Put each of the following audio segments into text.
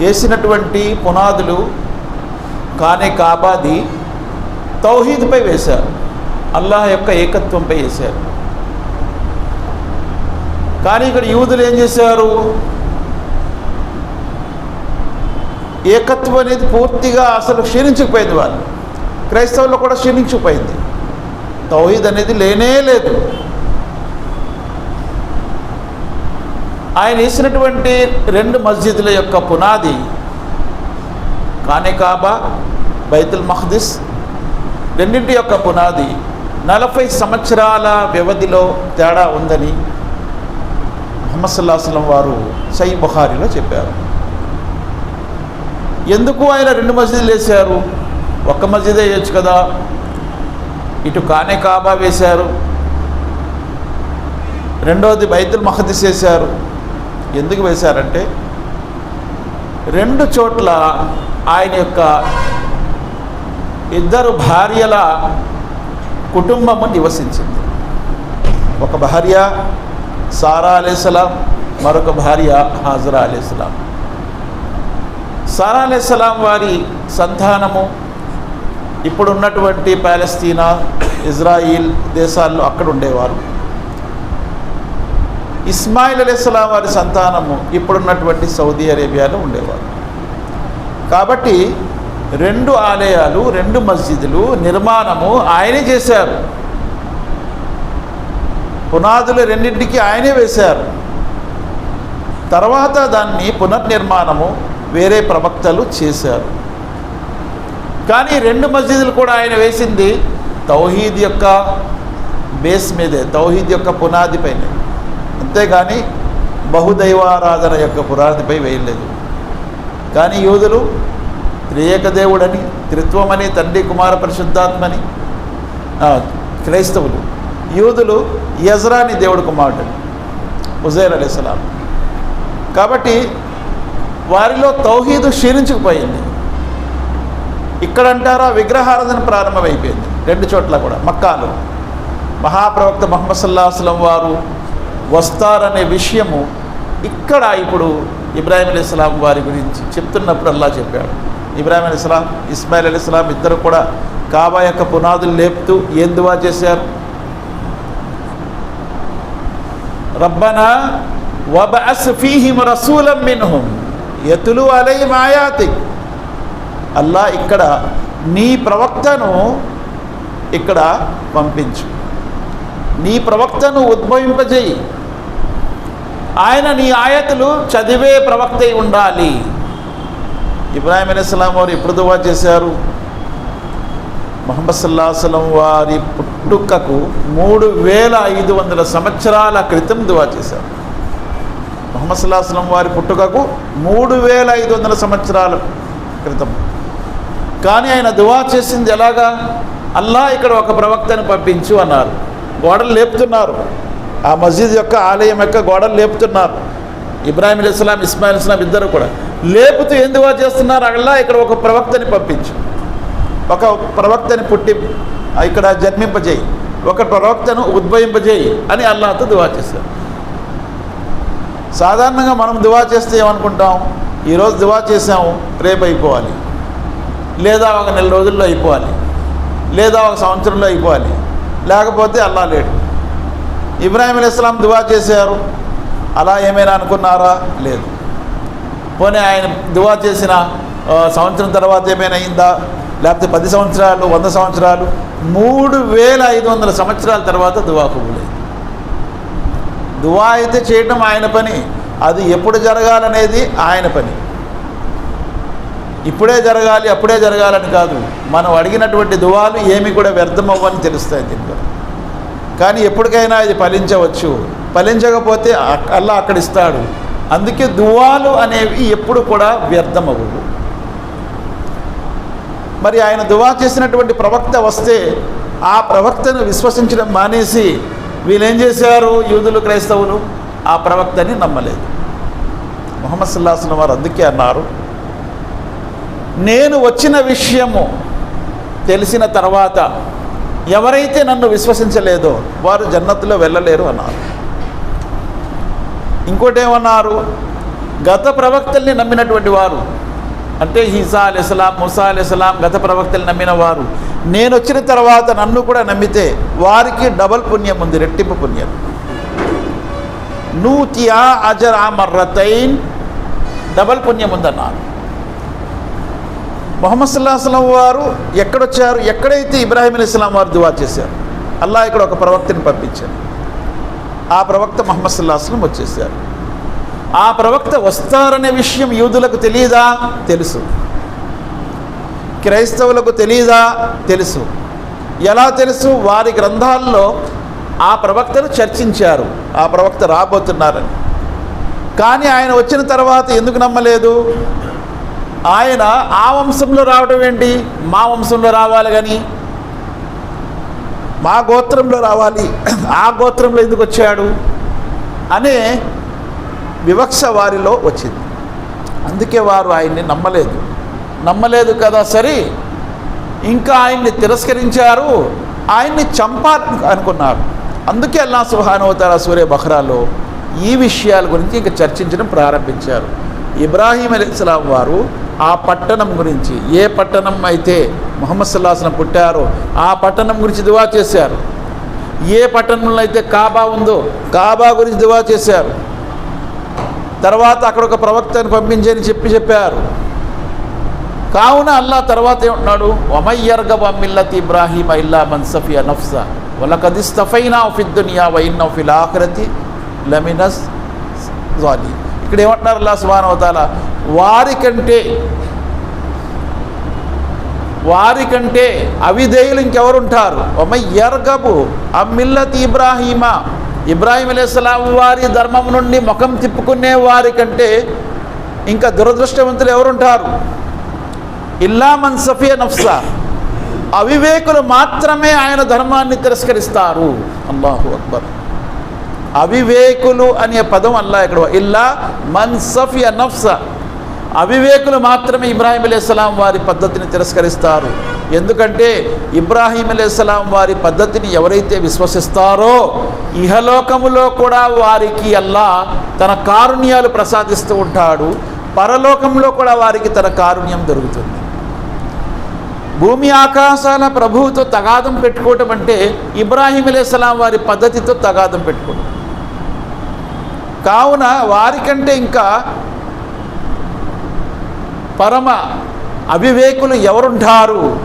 వేసినటువంటి పునాదులు కానే కాబాది తౌహీద్పై వేశారు. అల్లాహ్ యొక్క ఏకత్వంపై వేశారు. కానీ ఇక్కడ యూదులు ఏం చేశారు? ఏకత్వం అనేది పూర్తిగా అసలు క్షీణించకపోయింది వాళ్ళు. క్రైస్తవుల్లో కూడా క్షీణించిపోయింది తౌహీద్ అనేది లేనే లేదు. ఆయన వేసినటువంటి రెండు మస్జిద్ల యొక్క పునాది కానేకాబా బైతుల్ మహదిస్ రెండింటి యొక్క పునాది నలభై సంవత్సరాల వ్యవధిలో తేడా ఉందని మొహమ్మద్ సల్లాహం వారు సై బుహారిలో చెప్పారు. ఎందుకు ఆయన రెండు మసీదులు వేశారు? ఒక్క మసీదే వేయచ్చు కదా. ఇటు కానే కాబా వేశారు. రెండవది బైతుల్ మహదీస్ వేశారు. ఎందుకు వేశారంటే రెండు చోట్ల ఆయన యొక్క ఇద్దరు భార్యల కుటుంబము నివసించింది. ఒక భార్య సారా అలీస్లాం మరొక భార్య హాజరా అలీస్లాం సారా అలీస్లాం వారి సంతానము ఇప్పుడున్నటువంటి పాలస్తీనా ఇజ్రాయిల్ దేశాల్లో అక్కడ ఉండేవారు. ఇస్మాయిల్ అలీస్లాం వారి సంతానము ఇప్పుడున్నటువంటి సౌదీ అరేబియాలో ఉండేవారు. కాబట్టి రెండు ఆలయాలు రెండు మస్జిదులు నిర్మాణము ఆయనే చేశారు. పునాదులు రెండింటికి ఆయనే వేశారు. తర్వాత దాన్ని పునర్నిర్మాణము వేరే ప్రవక్తలు చేశారు. కానీ రెండు మస్జిదులు కూడా ఆయన వేసింది తౌహీద్ యొక్క బేస్ మీదే తౌహీద్ యొక్క పునాదిపైనే అంతేగాని బహుదైవారాధన యొక్క పురాణిపై వేయలేదు. కానీ యూదులు త్రియేక దేవుడని త్రిత్వమని తండ్రి కుమార పరిశుద్ధాత్మని క్రైస్తవులు. యూదులు యజ్రాని దేవుడు కుమారుడు హుజైర్ అలీస్లాం కాబట్టి వారిలో తౌహీదు క్షీణించుకుపోయింది. ఇక్కడ అంటారా విగ్రహారాధన ప్రారంభమైపోయింది. రెండు చోట్ల కూడా మక్కాలు. మహాప్రవక్త మహమ్మద్ సల్లాహస్లం వారు వస్తారనే విషయము ఇక్కడ ఇప్పుడు ఇబ్రాహీం అలీ ఇస్లాం వారి గురించి చెప్తున్నప్పుడు అల్లా చెప్పాడు. ఇబ్రాహీం అలీ ఇస్లాం ఇస్మాయిల్ అలీ ఇస్లాం ఇద్దరు కూడా కాబా యొక్క పునాదులు లేపుతూ ఏం దువా చేశారు? రబ్బనా వబఅస్ ఫీహిమ్ రసూలం మిన్హుం యతులు అలై ఆయాతిక్. అల్లా ఇక్కడ నీ ప్రవక్తను ఇక్కడ పంపించు. నీ ప్రవక్తను ఉద్భవింపజేయి. ఆయన నీ ఆయతులు చదివే ప్రవక్త ఉండాలి. ఇబ్రాహిం అలీస్లాం వారు ఎప్పుడు దువా చేశారు? మొహమ్మద్ సల్లాహలం వారి పుట్టుకకు మూడు వేల ఐదు వందల సంవత్సరాల క్రితం దువా చేశారు. మొహమ్మద్ సల్లాహలం వారి పుట్టుకకు మూడు వేల ఐదు వందల సంవత్సరాల క్రితం. కానీ ఆయన దువా చేసింది ఎలాగా? అల్లా ఇక్కడ ఒక ప్రవక్తను పంపించు అన్నారు. గోడలు లేపుతున్నారు. ఆ మస్జిద్ యొక్క ఆలయం యొక్క గోడలు లేపుతున్నారు. ఇబ్రాహిం అలీ ఇస్లాం ఇస్మాయిల్ ఇస్లాం ఇద్దరు కూడా. లేపుతూ ఎందుకు చేస్తున్నారు? అలా ఇక్కడ ఒక ప్రవక్తని పంపించు. ఒక ప్రవక్తని పుట్టి ఇక్కడ జన్మింపజేయి. ఒక ప్రవక్తను ఉద్భవింపజేయి అని అల్లాహతో దువా చేశారు. సాధారణంగా మనం దువా చేస్తే ఏమనుకుంటాం? ఈరోజు దువా చేసాము రేపు అయిపోవాలి. లేదా ఒక నెల రోజుల్లో అయిపోవాలి. లేదా ఒక సంవత్సరంలో అయిపోవాలి. లేకపోతే అల్లా లేడు. ఇబ్రాహీం అలీస్లాం దువా చేశారు. అలా ఏమైనా అనుకున్నారా? లేదు. పోనీ ఆయన దువా చేసిన సంవత్సరం తర్వాత ఏమైనా అయిందా? లేకపోతే పది సంవత్సరాలు వంద సంవత్సరాలు మూడు వేల ఐదు వందల సంవత్సరాల తర్వాత దువా కబూలైంది దువా అయితే చేయడం ఆయన పని. అది ఎప్పుడు జరగాలనేది ఆయన పని. ఇప్పుడే జరగాలి అప్పుడే జరగాలని కాదు. మనం అడిగినటువంటి దువాలు ఏమి కూడా వ్యర్థమవ్వని తెలుస్తాయి దీంట్లో కానీ ఎప్పటికైనా ఇది ఫలించవచ్చు. ఫలించకపోతే అక్- అల్లా అక్కడ ఇస్తాడు అందుకే దువాలు అనేవి ఎప్పుడు కూడా వ్యర్థమవు మరి ఆయన దువా చేసినటువంటి ప్రవక్త వస్తే ఆ ప్రవక్తను విశ్వసించడం మానేసి వీళ్ళేం చేశారు? యూదులు క్రైస్తవులు? ఆ ప్రవక్తని నమ్మలేదు. ముహమ్మద్ సల్లాహం వారు అందుకే అన్నారు నేను వచ్చిన విషయము తెలిసిన తర్వాత ఎవరైతే నన్ను విశ్వసించలేదో వారు జన్నత్తులో వెళ్ళలేరు అన్నారు. ఇంకోటి ఏమన్నారు? గత ప్రవక్తల్ని నమ్మినటువంటి వారు అంటే హీసా అలెస్లాం ముసా అలెస్లాం గత ప్రవక్తలు నమ్మిన వారు నేను వచ్చిన తర్వాత నన్ను కూడా నమ్మితే వారికి డబల్ పుణ్యం ఉంది రెట్టింపు పుణ్యం. నూతియా అజర్ మర్రతైన్ డబల్ పుణ్యం ఉందన్నారు. మొహమ్మద్ సల్లాహం వారు ఎక్కడొచ్చారు? ఎక్కడైతే ఇబ్రాహీం అలీ ఇస్లాం వారు దువా చేశారు? అల్లా ఇక్కడ ఒక ప్రవక్తని పంపించారు ఆ ప్రవక్త మొహమ్మద్ సల్లాహం వచ్చేసారు ఆ ప్రవక్త వస్తారనే విషయం యూదులకు తెలియదా తెలుసు. క్రైస్తవులకు తెలియదా తెలుసు. ఎలా తెలుసు? వారి గ్రంథాల్లో ఆ ప్రవక్తను చర్చించారు. ఆ ప్రవక్త రాబోతున్నారని. కానీ ఆయన వచ్చిన తర్వాత ఎందుకు నమ్మలేదు? ఆయన ఆ వంశంలో రావడం ఏంటి? మా వంశంలో రావాలి కానీ మా గోత్రంలో రావాలి. ఆ గోత్రంలో ఎందుకు వచ్చాడు? అనే వివక్ష వారిలో వచ్చింది. అందుకే వారు ఆయన్ని నమ్మలేదు. నమ్మలేదు కదా సరే. ఇంకా ఆయన్ని తిరస్కరించారు. ఆయన్ని చంపాలని అనుకున్నారు. అందుకే అల్లా సుహానవతార సూర్య బహ్రాలో ఈ విషయాల గురించి ఇంకా చర్చించడం ప్రారంభించారు. ఇబ్రాహీం అలీస్లాం వారు ఆ పట్టణం గురించి ఏ పట్టణం అయితే మొహమ్మద్ సుల్లాసన పుట్టారో ఆ పట్టణం గురించి దువా చేశారు. ఏ పట్టణంలో అయితే కాబా ఉందో కాబా గురించి దువా చేశారు. తర్వాత అక్కడ ఒక ప్రవక్తను పంపించని చెప్పి చెప్పారు. కావున అల్లా తర్వాత ఏమంటున్నాడు? వమయ్యర్గ వమ్మిల్లత్ ఇబ్రాహీం ఇల్లా మన్సఫియా వలకది స్తఫైనా ఫిద్దునియా వైన్ ఫిల్ ఆఖరతి లమినస్ జాలీ ఇక్కడ ఏమంటున్నారు అల్లా సుబానవతాల వారికంటే వారికంటే అవిధేయులు ఇంకెవరుంటారు? వమయ్యర్గబు అమ్మిల్లత్ ఇబ్రాహీమా? ఇబ్రాహీం అలైహిస్సలాం వారి ధర్మం నుండి ముఖం తిప్పుకునే వారికంటే ఇంకా దురదృష్టవంతులు ఎవరుంటారు? ఇల్లా మన్ సఫియా నఫ్సా. అవివేకులు మాత్రమే ఆయన ధర్మాన్ని తిరస్కరిస్తారు. అల్లాహు అక్బర్. అవివేకులు అనే పదం అల్లా ఇక్కడ ఇల్లా మన్సఫ్ నఫ్స. అవివేకులు మాత్రమే ఇబ్రాహీం అలైస్లాం వారి పద్ధతిని తిరస్కరిస్తారు. ఎందుకంటే ఇబ్రాహీం అలైస్లాం వారి పద్ధతిని ఎవరైతే విశ్వసిస్తారో ఇహలోకములో కూడా వారికి అల్లా తన కారుణ్యాలు ప్రసాదిస్తూ ఉంటాడు. పరలోకంలో కూడా వారికి తన కారుణ్యం దొరుకుతుంది. భూమి ఆకాశాల ప్రభువుతో తగాదం పెట్టుకోవటం అంటే ఇబ్రాహీం అలైస్లాం వారి పద్ధతితో తగాదం పెట్టుకోవడం కావున వారికంటే ఇంకా పరమ అవివేకులు ఎవరుంటారు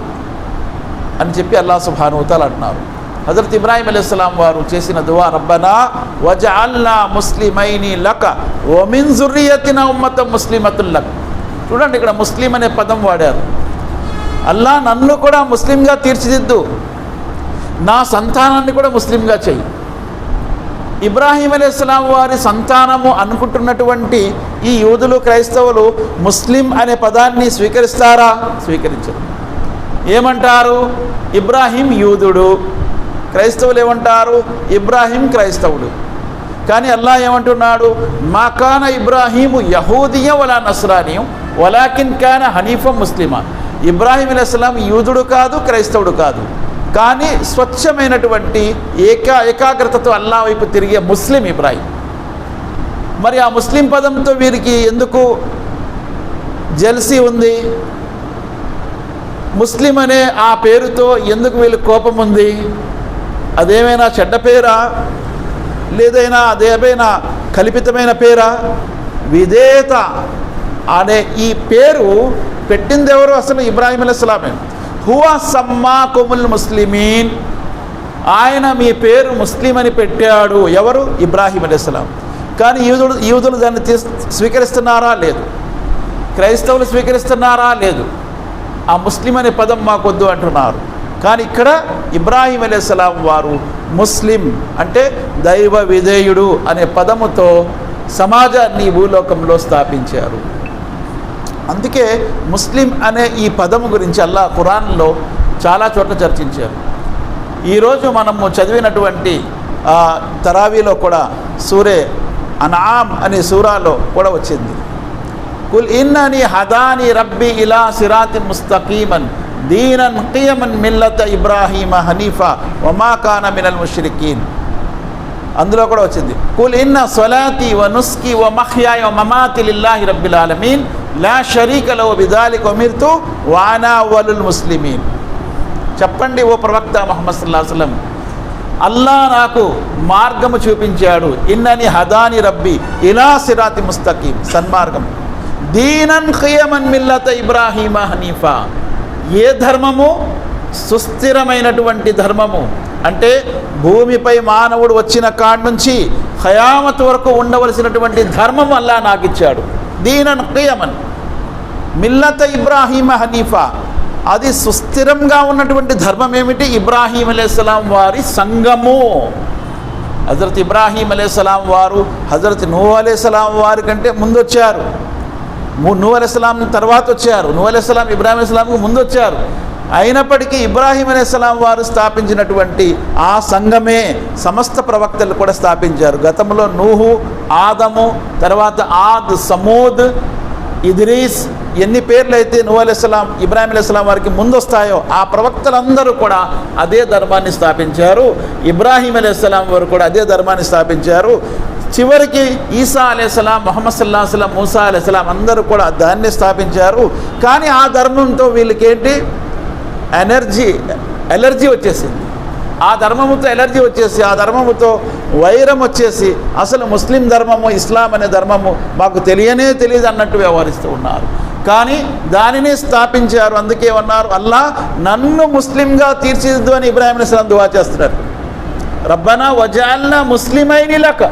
అని చెప్పి అల్లా సుభానుతాలు అంటున్నారు. హజరత్ ఇబ్రాహిం అలైస్లాం వారు చేసిన దువా రబ్బనా వజఅల్నా ముస్లిమైని లక వమిన్ జుర్రియతిన ఉమ్మత ముస్లిమతుల్ లక్. చూడండి ఇక్కడ ముస్లిం అనే పదం వాడారు. అల్లా నన్ను కూడా ముస్లింగా తీర్చిదిద్దు. నా సంతానాన్ని కూడా ముస్లింగా చెయ్యి. ఇబ్రాహీం అలైహిస్సలాం వారి సంతానము అనుకుంటున్నటువంటి ఈ యూదులు క్రైస్తవులు ముస్లిం అనే పదాన్ని స్వీకరిస్తారా? స్వీకరించరు. ఏమంటారు? ఇబ్రాహీం యూదుడు క్రైస్తవులు ఏమంటారు? ఇబ్రాహీం క్రైస్తవుడు. కానీ అల్లా ఏమంటున్నాడు? మాకాన ఇబ్రాహీము యహూదియ వలా నస్రానియం వలాకిన్ కాన హనీఫ ముస్లిమా. ఇబ్రాహీం అలైహిస్సలాం యూదుడు కాదు క్రైస్తవుడు కాదు. కానీ స్వచ్ఛమైనటువంటి ఏకా ఏకాగ్రతతో అల్లా వైపు తిరిగే ముస్లిం ఇబ్రాహిం. మరి ఆ ముస్లిం పదంతో వీరికి ఎందుకు జెల్సీ ఉంది? ముస్లిం అనే ఆ పేరుతో ఎందుకు వీళ్ళు కోపం ఉంది? అదేమైనా చెడ్డ పేరా? లేదైనా అదేమైనా కల్పితమైన పేరా? విధేయత అనే ఈ పేరు పెట్టింది ఎవరు అసలు ఇబ్రాహిం అలైస్లామే హువా సమ్మాకుముల్ ముస్లిమీన్. ఆయన మీ పేరు ముస్లిం అని పెట్టాడు. ఎవరు? ఇబ్రాహీం అలైస్లాం కానీ యూదుడు యూదులు దాన్ని తీస్ స్వీకరిస్తున్నారా? లేదు. క్రైస్తవులు స్వీకరిస్తున్నారా? లేదు. ఆ ముస్లిం అనే పదం మాకొద్దు అంటున్నారు. కానీ ఇక్కడ ఇబ్రాహీం అలైహిస్సలాం వారు ముస్లిం అంటే దైవ విధేయుడు అనే పదముతో సమాజాన్ని భూలోకంలో స్థాపించారు. అందుకే ముస్లిం అనే ఈ పదము గురించి అల్లా ఖురాన్లో చాలా చోట్ల చర్చించారు. ఈరోజు మనము చదివినటువంటి తరావీలో కూడా సూరే అనామ్ అనే సూరాలో కూడా వచ్చింది. కుల్ ఇన్నని హదాని రబ్బి ఇలా సిరాతి ముస్తకీమన్ దీనన్ కియమన్ మిల్లత ఇబ్రాహీమ హనీఫా ఒమాకాన మినల్ ముష్రికీన్. అందులో కూడా వచ్చింది. కుల్ ఇన్న సొలాతి వ నుస్కి వ మహ్యాయ వ మమాతి లిల్లాహి రబ్బిల్ ఆలమీన్. లా షరీకలో లహు కొమిర్తు ఉమిర్తు వానా వలుల్ ముస్లిమీన్. చెప్పండి ఓ ప్రవక్త మొహమ్మద్ సల్లాహు అలైహి అల్లా నాకు మార్గము చూపించాడు. ఇన్నని హదాని రబ్బి ఇలా సిరాతి ముస్తకీం. సన్మార్గం. దీనన్ ఖియమన్ మిల్లత ఇబ్రాహీమ హనీఫా. ఏ ధర్మము? సుస్థిరమైనటువంటి ధర్మము. అంటే భూమిపై మానవుడు వచ్చిన కాడి నుంచి హయామత్ వరకు ఉండవలసినటువంటి ధర్మం అల్లా నాకు ఇచ్చాడు దీనన్ ఖియమన్. మిల్లత ఇబ్రాహీమ హనీఫా. అది సుస్థిరంగా ఉన్నటువంటి ధర్మం ఏమిటి? ఇబ్రాహీం అలైహిస్సలాం వారి సంఘము. హజరత్ ఇబ్రాహీం అలైహిస్సలాం వారు హజరత్ నూ అలైహిస్సలాం వారి కంటే ముందు వచ్చారు ము- నూ తర్వాత వచ్చారు. నూ అలైహిస్సలాం ఇబ్రాహీం అలైహిస్సలాంకు ముందు వచ్చారు అయినప్పటికీ ఇబ్రాహీం అలైహిస్సలాం వారు స్థాపించినటువంటి ఆ సంఘమే సమస్త ప్రవక్తలు కూడా స్థాపించారు. గతంలో నూహు ఆదము తర్వాత ఆద్ సమూద్ ఇద్రీస్ ఎన్ని పేర్లు అయితే నువ్వు అలైస్లాం ఇబ్రాహిం అలైస్లాం వారికి ముందు వస్తాయో ఆ ప్రవక్తలందరూ కూడా అదే ధర్మాన్ని స్థాపించారు. ఇబ్రాహీం అలైస్లాం వారు కూడా అదే ధర్మాన్ని స్థాపించారు. చివరికి ఈసా అలైస్లాం మొహమ్మద్ సల్లా సలాం మూసా అలైస్లాం అందరూ కూడా దాన్ని స్థాపించారు. కానీ ఆ ధర్మంతో వీళ్ళకేంటి? ఎనర్జీ ఎలర్జీ వచ్చేసింది. ఆ ధర్మముతో ఎలర్జీ వచ్చేసి ఆ ధర్మముతో వైరం వచ్చేసి అసలు ముస్లిం ధర్మము ఇస్లాం అనే ధర్మము మాకు తెలియనే తెలియదు అన్నట్టు వ్యవహరిస్తూ ఉన్నారు. కానీ దానిని స్థాపించారు అందుకే ఉన్నారు. అల్లా నన్ను ముస్లింగా తీర్చిదిద్దు అని ఇబ్రాహిం ఇస్లాం దువా చేస్తున్నారు. రబ్బనా వజాల్నా ముస్లిమైని లక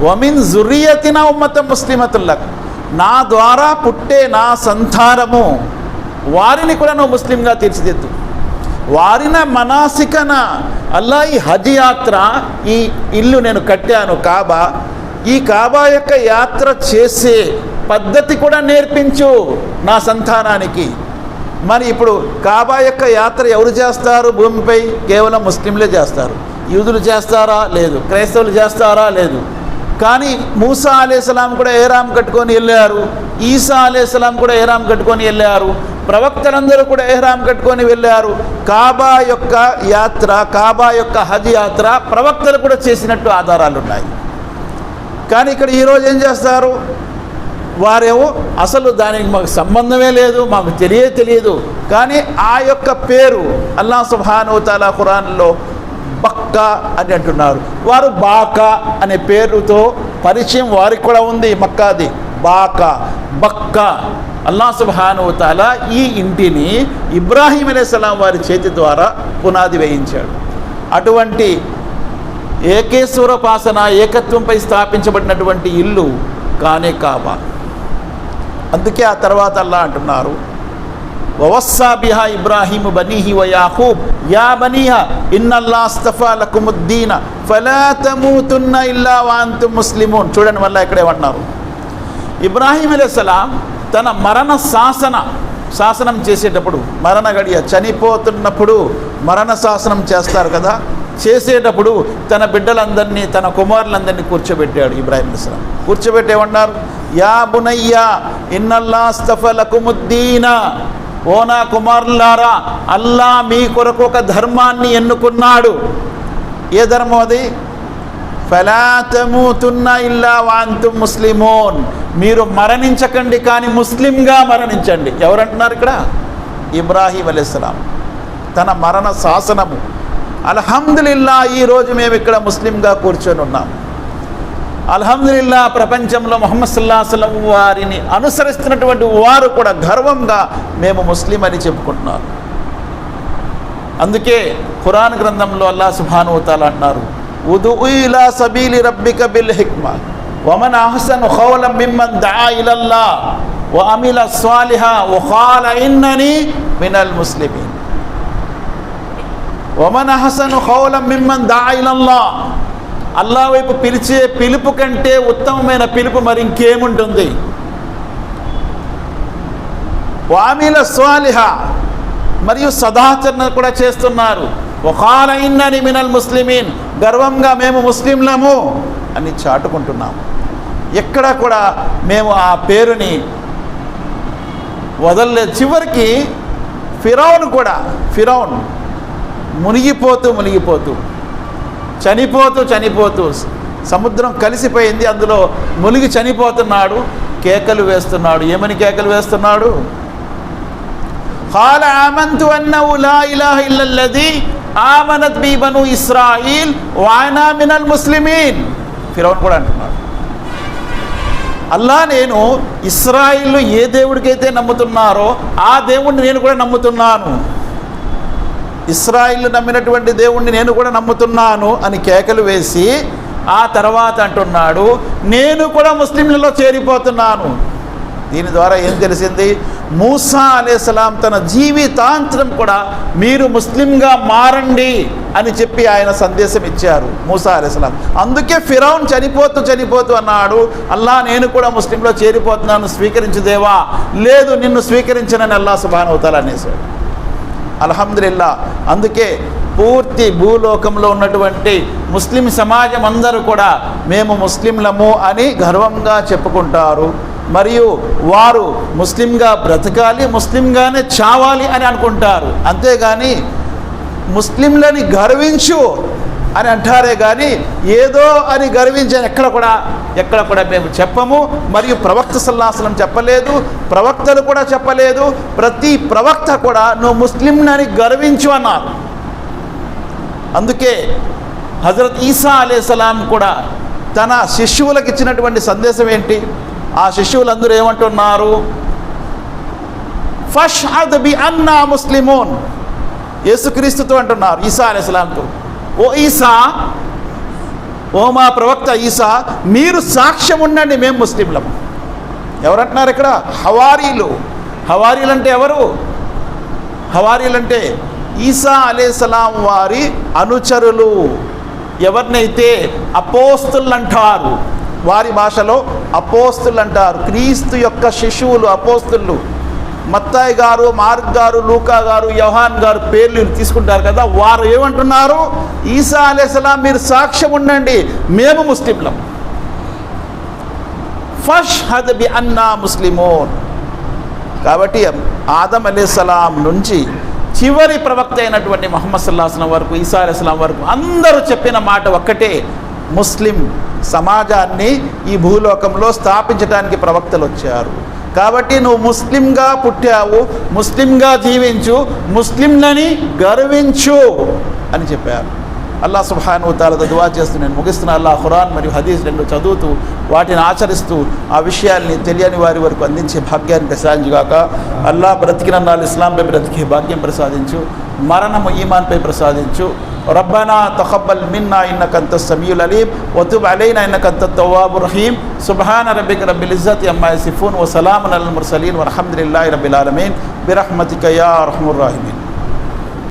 వమిన్ జురియతిన ఉమ్మత ముస్లిమతుల్లక్ నా ద్వారా పుట్టే నా సంతానము వారిని కూడా నువ్వు ముస్లింగా తీర్చిదిద్దు. వారిన మనాసికన అల్లా ఈ హజ్ యాత్ర ఈ ఇల్లు నేను కట్టాను కాబా. ఈ కాబా యొక్క యాత్ర చేసే పద్ధతి కూడా నేర్పించు నా సంతానానికి. మరి ఇప్పుడు కాబా యొక్క యాత్ర ఎవరు చేస్తారు? భూమిపై కేవలం ముస్లింలే చేస్తారు. యూదులు చేస్తారా? లేదు. క్రైస్తవులు చేస్తారా? లేదు. కానీ మూసా అలేస్లాం కూడా ఏరాం కట్టుకొని వెళ్ళారు. ఈసా అలేస్లాం కూడా ఏరాం కట్టుకొని వెళ్ళారు. ప్రవక్తలందరూ కూడా ఏహ్రాం కట్టుకొని వెళ్ళారు. కాబా యొక్క యాత్ర కాబా యొక్క హజ్ యాత్ర ప్రవక్తలు కూడా చేసినట్టు ఆధారాలు ఉన్నాయి. కానీ ఇక్కడ ఈరోజు ఏం చేస్తారు? వారేమో అసలు దానికి మాకు సంబంధమే లేదు మాకు తెలియే తెలియదు. కానీ ఆ యొక్క పేరు అల్లా సుబ్హాను ఖురాన్లో బక్క అని అంటున్నారు. వారు బాకా అనే పేరుతో పరిచయం వారికి కూడా ఉంది మక్కాది. బాకా బక్క. అల్లా సుబ్హాను ఈ ఇంటిని ఇబ్రాహీం అలైహిస్సలాం వారి చేతి ద్వారా పునాది వేయించాడు. అటువంటి ఏకేశ్వరపాసన ఏకత్వంపై స్థాపించబడినటువంటి ఇల్లు కానే కాబా అందుకే ఆ తర్వాత అల్లా అంటున్నారు వవస్సా బిహా ఇబ్రాహీము బనీహి వయాహూబ్ యా బనీహ ఇన్నల్లా అస్తఫా లకుముద్దీన. ఫలా తమూతున్న ఇల్లా వాంతు ముస్లిమూన్. చూడండి మళ్ళీ ఇక్కడే ఏమంటున్నారు. ఇబ్రాహీం అలైహిస్సలాం తన మరణ శాసన శాసనం చేసేటప్పుడు మరణ గడియ చనిపోతున్నప్పుడు మరణ శాసనం చేస్తారు కదా? చేసేటప్పుడు తన బిడ్డలందరినీ తన కుమారులందరినీ కూర్చోబెట్టాడు ఇబ్రాహీం అలైహిస్సలాం కూర్చోబెట్టేమన్నారు యా బునయ్యా ఇన్నల్లా ఓ నా కుమారులారా అల్లా మీ కొరకు ఒక ధర్మాన్ని ఎన్నుకున్నాడు. ఏ ధర్మం అది? ఫలాతమూతున్న ఇల్లా వాంతు ముస్లిమోన్. మీరు మరణించకండి కానీ ముస్లింగా మరణించండి. ఎవరంటున్నారు ఇక్కడ? ఇబ్రాహీం అలైస్లాం తన మరణ శాసనము. అల్హమ్దులిల్లా ఈరోజు మేము ఇక్కడ ముస్లింగా కూర్చొని ఉన్నాం. అల్హమ్దుల్లా ప్రపంచంలో మొహమ్మద్ సల్లా వారిని అనుసరిస్తున్నటువంటి వారు కూడా గర్వంగా మేము ముస్లిం అని చెప్పుకుంటున్నారు. అందుకే ఖురాన్ గ్రంథంలో అల్లా సుభాను తాలా అంటున్నారు ఉదు ఇలా సబీలి రబ్బిక బిల్ హిక్మ వమన్ అహసన్ హౌలం మిమ్మన్ దా ఇలల్లా వ అమిల స్వాలిహ వ ఇన్నని మినల్ ముస్లిమీన్ వమన్ అహసన్ హౌలం మిమ్మన్ దా ఇలల్లా అల్లా వైపు పిలిచే పిలుపు కంటే ఉత్తమమైన పిలుపు మరి ఇంకేముంటుంది? వామిల స్వాలిహ మరియు సదాచరణ కూడా చేస్తున్నారు. ఒకలైందని మినల్ ముస్లిమీన్ గర్వంగా మేము ముస్లింలము అని చాటుకుంటున్నాము ఎక్కడ కూడా మేము ఆ పేరుని వదలలేదు. చివరికి ఫిరౌన్ కూడా ఫిరౌన్ మునిగిపోతూ మునిగిపోతూ చనిపోతూ చనిపోతూ సముద్రం కలిసిపోయింది. అందులో మునిగి చనిపోతున్నాడు. కేకలు వేస్తున్నాడు. ఏమని కేకలు వేస్తున్నాడు? ఇస్రాయిల్ వాయనా మినల్ ముస్లిమీన్. ఫిరౌన్ కూడా అంటున్నాడు. అల్లా నేను ఇస్రాయిల్ ఏ దేవుడికైతే నమ్ముతున్నారో ఆ దేవుడిని నేను కూడా నమ్ముతున్నాను. ఇస్రాయిల్ నమ్మినటువంటి దేవుణ్ణి నేను కూడా నమ్ముతున్నాను అని కేకలు వేసి ఆ తర్వాత అంటున్నాడు నేను కూడా ముస్లింలలో చేరిపోతున్నాను. దీని ద్వారా ఏం తెలిసింది? మూసా అలేస్లాం తన జీవితాంతరం కూడా మీరు ముస్లింగా మారండి అని చెప్పి ఆయన సందేశం ఇచ్చారు మూసా అలేస్లాం అందుకే ఫిరౌన్ చనిపోతూ చనిపోతూ అన్నాడు అల్లా నేను కూడా ముస్లింలో చేరిపోతున్నాను స్వీకరించుదేవా లేదు నిన్ను స్వీకరించనని అల్లా సుబానవుతాలు అనేసాడు. అల్హమ్దుల్లా అందుకే పూర్తి భూలోకంలో ఉన్నటువంటి ముస్లిం సమాజం అందరూ కూడా మేము ముస్లింలము అని గర్వంగా చెప్పుకుంటారు. మరియు వారు ముస్లింగా బ్రతకాలి ముస్లింగానే చావాలి అని అనుకుంటారు. అంతేగాని ముస్లింలని గర్వించు అని అంటారే కానీ ఏదో అని గర్వించని ఎక్కడ కూడా ఎక్కడ కూడా మేము చెప్పము. మరియు ప్రవక్త సల్లాసనం చెప్పలేదు ప్రవక్తలు కూడా చెప్పలేదు ప్రతి ప్రవక్త కూడా నువ్వు ముస్లింనని గర్వించు అన్నారు. అందుకే హజరత్ ఈసా అలేసలాం కూడా తన శిష్యువులకు ఇచ్చినటువంటి సందేశం ఏంటి? ఆ శిష్యువులందరూ ఏమంటున్నారు? ఫష్ బి అన్నా ముస్లిమోన్. యేసుక్రీస్తుతో అంటున్నారు ఈసా అలైస్లాంతో ఓ ఈసా ఓ మా ప్రవక్త ఈసా మీరు సాక్ష్యం ఉండండి మేము ముస్లింలం ఎవరంటున్నారు ఇక్కడ? హవారీలు. హవారీలు అంటే ఎవరు? హవారీలు అంటే ఈసా అలేసలాం వారి అనుచరులు. ఎవరినైతే అపోస్తులు అంటారు వారి భాషలో అపోస్తులు అంటారు క్రీస్తు యొక్క శిశువులు అపోస్తులు. మత్తాయి గారు మార్క్ గారు లూకా గారు యవహాన్ గారు పేర్లు తీసుకుంటారు కదా వారు ఏమంటున్నారు? ఈసా అలేసలాం మీరు సాక్ష్యం ఉండండి మేము ముస్లింలం. ఫష్ హద్ బి అన్నా ముస్లిమోన్. కాబట్టి ఆదం అలీస్లాం నుంచి చివరి ప్రవక్త అయినటువంటి మహమ్మద్ సల్లాహస్లం వరకు ఈసా అలీస్లాం వరకు అందరూ చెప్పిన మాట ఒక్కటే ముస్లిం సమాజాన్ని ఈ భూలోకంలో స్థాపించడానికి ప్రవక్తలు వచ్చారు. కాబట్టి నువ్వు ముస్లింగా పుట్టావు ముస్లింగా జీవించు ముస్లింలని గర్వించు అని చెప్పారు. అల్లా సుహాను తాలతో దువా చేస్తూ నేను ముగిస్తున్న అల్లా ఖురాన్ మరియు హదీస్ రెండు చదువుతూ వాటిని ఆచరిస్తూ ఆ విషయాల్ని తెలియని వారి వరకు అందించే భాగ్యాన్ని ప్రసాదించుగాక. అల్లా బ్రతికినన్నాళ్ళు ఇస్లాంపై బ్రతికే భాగ్యం ప్రసాదించు. మరణము ఈమాన్పై ప్రసాదించు రబ్బనా తఖబ్బల్ మిన్నా ఇన్నకంత సమీల్ అలీం వతుబ్ అలైనా ఇన్నకంత తవాబు రహీం సుబ్హాన రబ్బిక రబ్బిల్ ఇజ్జత్ అమ్మాయి సిఫూన్ వసలాం అల్ ముర్సలీన్ వరహమ్దుల్లాహి రబ్బిల్ ఆలమీన్ బిరహ్మతిక యా రహముర్ రాహిమీన్